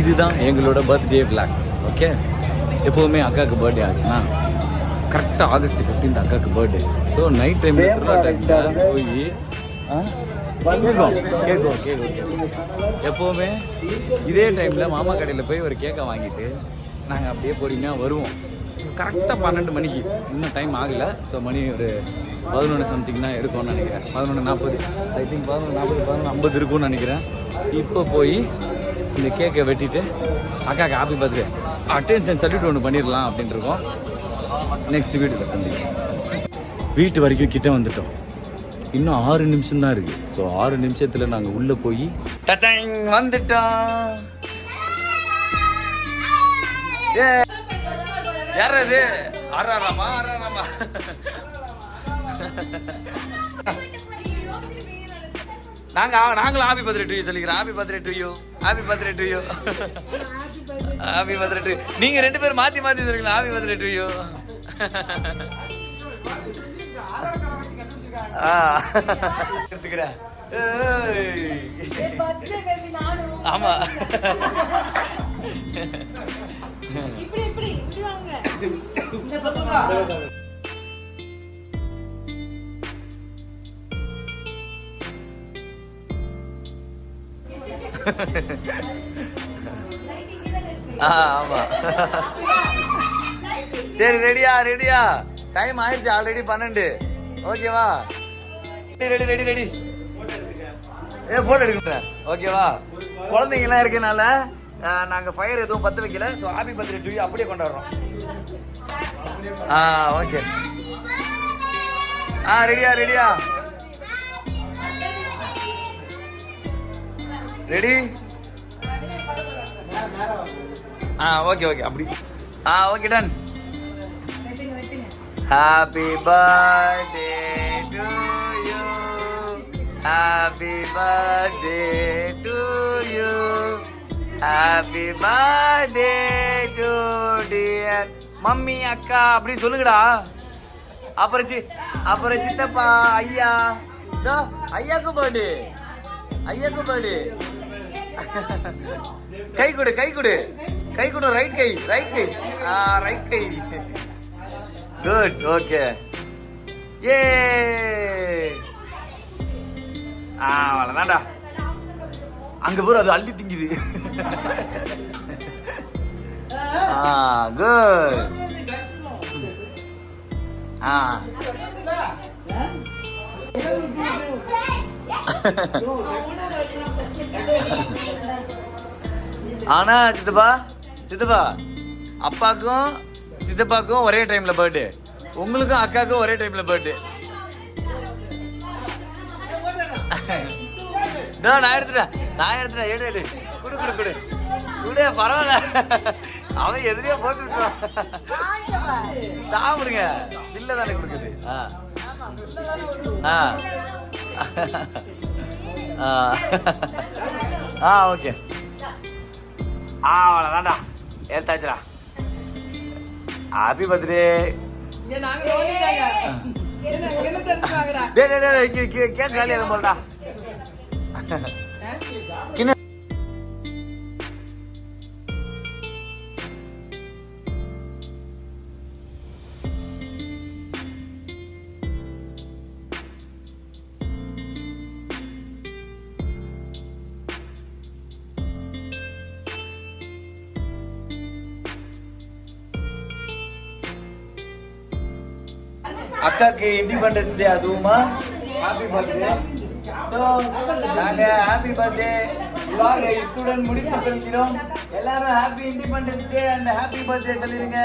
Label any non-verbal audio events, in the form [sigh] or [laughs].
இதுதான் எங்களோட birthday vlog okay எப்போவுமே அக்காவுக்கு பர்த்டே ஆச்சுன்னா கரெக்டாக ஆகஸ்ட் 15th அக்காவுக்கு பர்த்டே ஸோ நைட் டைமில் திருவிழா டைமில் போய் கேட்கும் கேட்கும் கேட்கும் எப்போவுமே இதே டைமில் மாமா கடையில் போய் ஒரு கேக்கை வாங்கிட்டு நாங்கள் அப்படியே பொறுமையாக வருவோம். கரெக்டாக பன்னெண்டு மணிக்கு. இன்னும் டைம் ஆகலை. ஸோ மணி ஒரு பதினொன்று சம்திங் தான் இருக்கும்னு நினைக்கிறேன். பதினொன்று நாற்பது ஐ திங்க் பதினொன்று நாற்பது பதினொன்று ஐம்பது இருக்கும்னு நினைக்கிறேன். இப்போ போய் இந்த கேக்கை வெட்டிட்டு அக்காக்கு ஹாப்பி பர்த்டே அட்டென்ஷன் சல்யூட் ஒன்று பண்ணிடலாம் அப்படின்ட்டு இருக்கோம் நெக்ஸ்ட் வீட்டுக்கு சந்திக்கலாம். வீட்டு வரைக்கும் கிட்ட வந்துட்டோம். இன்னும் ஆறு நிமிஷம் தான் இருக்கு. ஸோ ஆறு நிமிஷத்துல நாங்க உள்ள போய் வந்துட்டோம். ஏ யார் அது? ஆறாராமா ஆறாராமா நாங்க நாங்களும் ஹாப்பி பர்த்டே டு யூ சொல்லிக்கிறோம். Happy birthday to you happy birthday to you happy birthday to நீங்க ரெண்டு பேரும் மாத்தி மாத்தி சொல்றீங்களா ஹாப்பி பர்த்டே டு யூ எடுத்துக்கிறேன். ஆமா. இப்படி இப்படி இப்படி வாங்க. ஆ ஆமா. சரி ரெடியா ரெடியா டைம் ஆயிடுச்சு ஆல்ரெடி பன்னெண்டு. ஓகேவா ரெடி ரெடி ரெடி ஏ போட்டோ எடுக்கிறேன் ஓகேவா குழந்தைங்கலாம் இருக்கனால நாங்கள் நாங்க ஃபயர் எதுவும் பத்த வைக்கல ஸோ ஹாப்பி பர்த்டே டூ அப்படியே கொண்டாடுறோம். ஆ ஓகே ஆ ரெடியா ரெடியா ரெடி ஆ ஓகே ஓகே அப்படி ஆ okay done happy birthday to you happy birthday to you happy birthday to dear mummy அக்கா அப்படி சொல்லுங்கடா. அப்புறம் சி அப்புறம் சித்தப்பா ஐயா. ஐயாக்கு பர்த்டே ஐயாக்கு பர்த்டே கை கொடு கை கொடு. கை கொடு ரைட் கை ரைட் கை. ஆ ரைட் கை. குட் ஓகே ஏ ஆ அவ்வளோதான்டா அங்கே போகிற அது அள்ளி திங்குது. ஆ குட் ஆ. [laughs] ஆனா சித்தப்பா சித்தப்பா அப்பாக்கும் சித்தப்பாக்கும் ஒரே டைம்ல பர்த்டே உங்களுக்கும் அக்காவுக்கும் ஒரே டைம்ல பர்த்டே [laughs] நான் எடுத்துட்டேன். நான் எடுத்துட்டேன். எடு எடு. குடு குடு குடு. குடு பரவாயில்ல. அவன் எதிரியா போட்டு விட்டான் சாப்பிடுங்க. பில்ல தானே கொடுக்குது. ஆ. ஆ. ஆ. ஓகே. ஆ அவ்வளோதான்டா எடுத்தாச்சுடா ஹாப்பி பர்த்டே இங்க நாங்க ஓடிட்டாங்க. என்ன அக்காக்கு இண்டிபெண்டன்ஸ் டே அதுவுமா? ஹாப்பி பர்த்டே ஸோ நாங்கள் ஹாப்பி பர்த்டே vlog இத்துடன் முடித்து கொள்கிறோம். எல்லாரும் happy independence day and happy birthday சொல்லிருங்க.